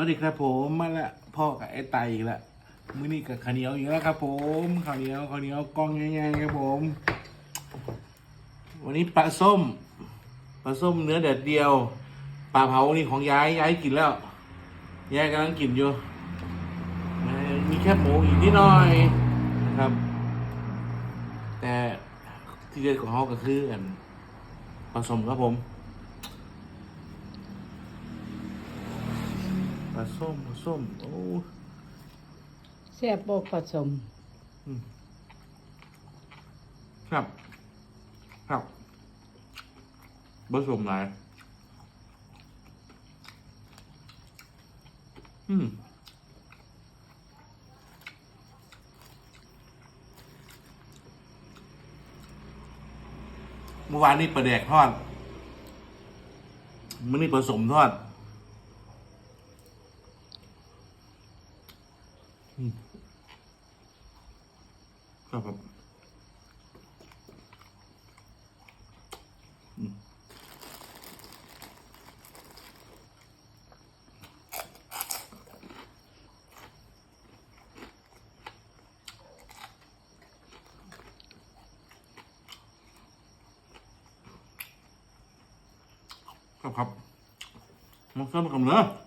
วัสดีครับผมมาละพ่อกับไอ้ไตอีกละมื้อนี้กับข้าวเหนียวอีกแล้วครับ ผมข้าวเหนียวข้าวเหนียวกล้องง่ายๆครับผม วันนี้ปลาส้มปลาส้มเนื้อแดดเดียวปลาเผานี่ของยายยายกินแล้วยายกำลังกินอยู่มีแค่หมูอีกนิดหน่อยนะครับ แต่ที่เด็ดของเขาก็คืออันปลาส้มครับผม ปลา ส้มปลาส้มโอ้แซ่บบ่ผสมครับครับผสมหลายอืมเมื่อวานนี้ปลาแดกทอด มื่อนี้ผสมทอด ครับครับครับครับมันเข้มกับเนื้อ